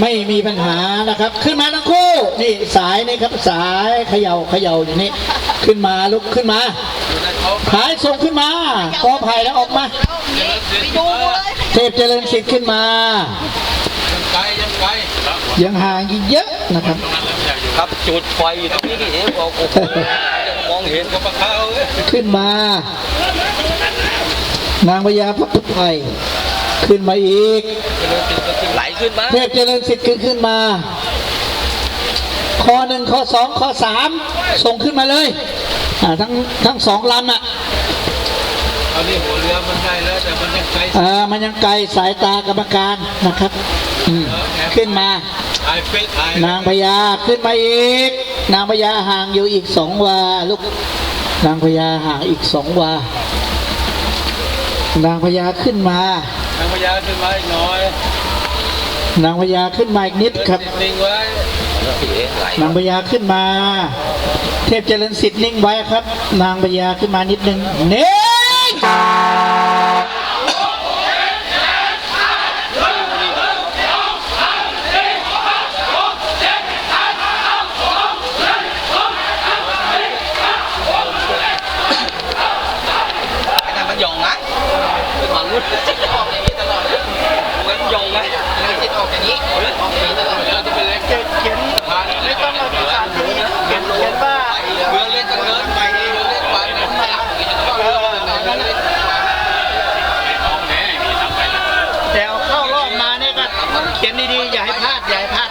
ไม่มีปัญหานะครับ ขึ้นมาทั้งคู่ นี่สายนี่ครับสายเขย่าเขย่าอย่างนี้ ขึ้นมาลุกขึ้นมาผายส่งขึ้นมากอไผ่แล้วออกมาไปดูเลยเทพเจริญสิทธิ์ขึ้นมาไกลยังไกลยังห่างอีกเยอะนะครับ ครับจุดไฟอยู่ตรงนี้นี่เองบอกโอ้โหยังมองเห็นกับปะเขาเอ้ยขึ้นมา นางพญาพัทุไทยขึ้นมาอีก ไหลขึ้นมา เทพเจริญสิทธิ์ขึ้นขึ้นมาข้อหนึ่งข้อสองข้อสามส่งขึ้นมาเลยอ่าทั้งทั้งสองลำอะเอานี่หัวเรือมันได้แล้วแต่มันยังไกลอ่ามันยังไกลสายตากรรมการนะครับอืมขึ้นมา ไอ้เป๊ะไอ้นางพญาขึ้นมาอีก นางพญาห่างอยู่อีกสองวาลูกนางพญาห่างอีกสองวานางพญาขึ้นมา นางพญาขึ้นมาอีกหน่อย นางพญาขึ้นมาอีกนิดครับ นิ่งไว้นางพญาขึ้นมา เทพเจริญสิทธิ์นิ่งไว้ครับ นางพญาขึ้นมานิดนึงเน่ เขียนเขียนไม่ต้องมอาภาษาที่เขียนเขียนว่าแต่เอาเข้ารอบมาเนี่ยก็เขียนดีๆอย่าให้พลาดอย่าให้พลาด